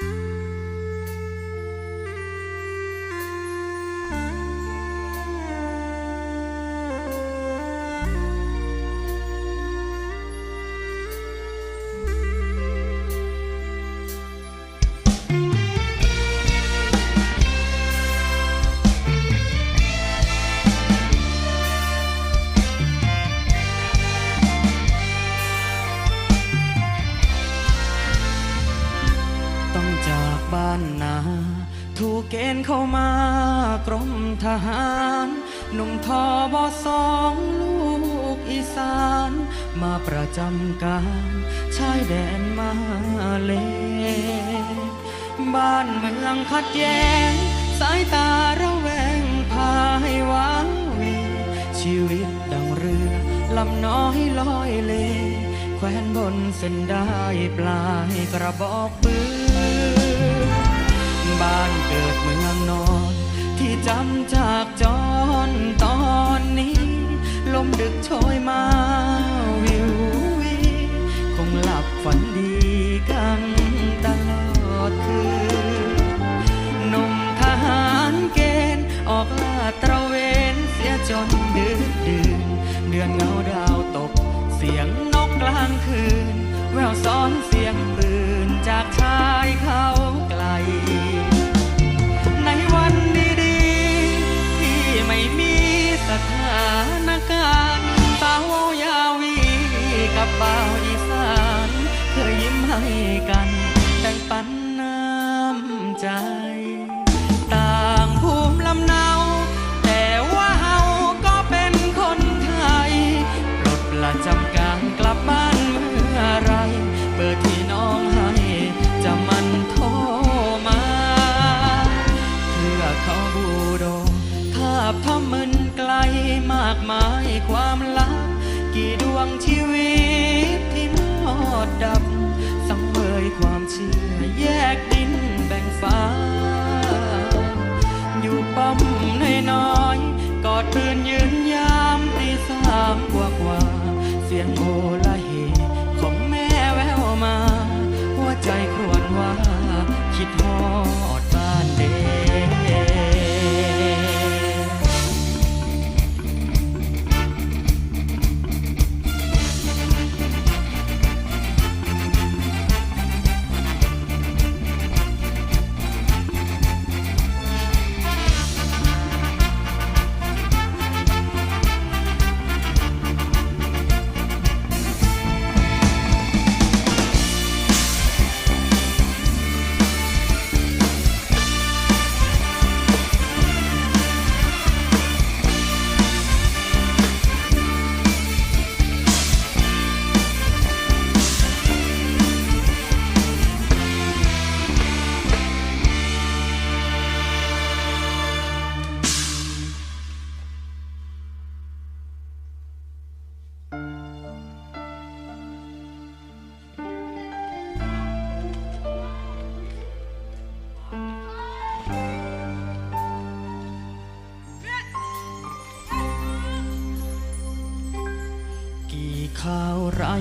Bye. นา ถูกเกณฑ์เข้ามากรมทหาร หนุ่มทอบอสองลูกอีสาน มาประจำการชายแดนมาเล บ้านเมืองขัดแย้ง สายตาระแวงพาให้ว้าเวชีวิตดังเรือลำน้อยลอยเลแควนบนเส้นได้ปลายกระบอกปืน บ้านเกิดเมืองนอน ที่จำจากจรตอนนี้ ลมดึกโชยมาวิววีคงหลับฝันดีกันตลอดคืนนุ่มทหารเกณฑ์ออกลาดตระเวนเสียจนดึกดื่นเดือนเงาดาวตก เสียงนกกลางคืน แววซ้อนเสียงปืน กันแบ่งปันน้ำใจ ต่างภูมิลำเนา แต่ว่าเฮาก็เป็นคนไทยปลดประจำการกลับบ้านเมื่อไร เบอร์ที่น้องให้จะมันโทรมา เพื่อเขาบูโดทาบทำมึนไกลมากมายความลับกี่ดวงชีวิตที่มอดดับ ความเชื่อแยกดินแบ่งฟ้า อยู่ป้อมน้อยๆกอดปืนยืนยามตีสามกว่ากว่าเสียงโอละเหของแม่แววมา หัวใจครวญว่าคิดหอ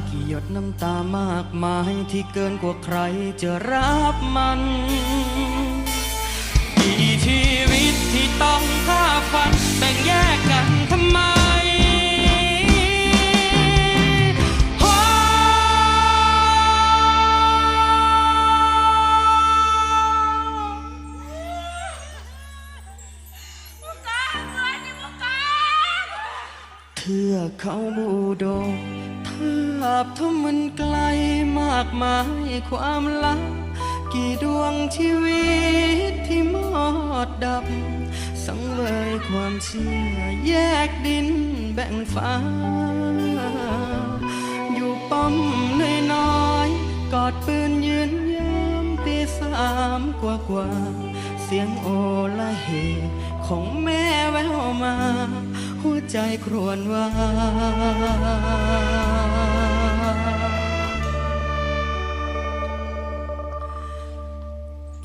กี่หยดน้ำตามากมายที่เกินกว่าใครจะรับมันกี่ชีวิตที่ต้องฆ่าฟันแบ่งแยกกันทำไม ทือกเขาบูโดทาบทมันไกลมากมายความลับกี่ดวงชีวิตที่มอดดับ สังเวยความเชื่อแยกดินแบ่งฟ้า อยู่ป้อมน้อยๆกอดปืนยืนยามตีสามกว่ากว่า เสียงโอละเหของแม่แววมา ใจครวนว่า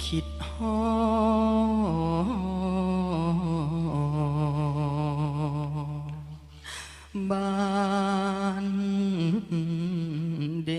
คิดฮอบานเด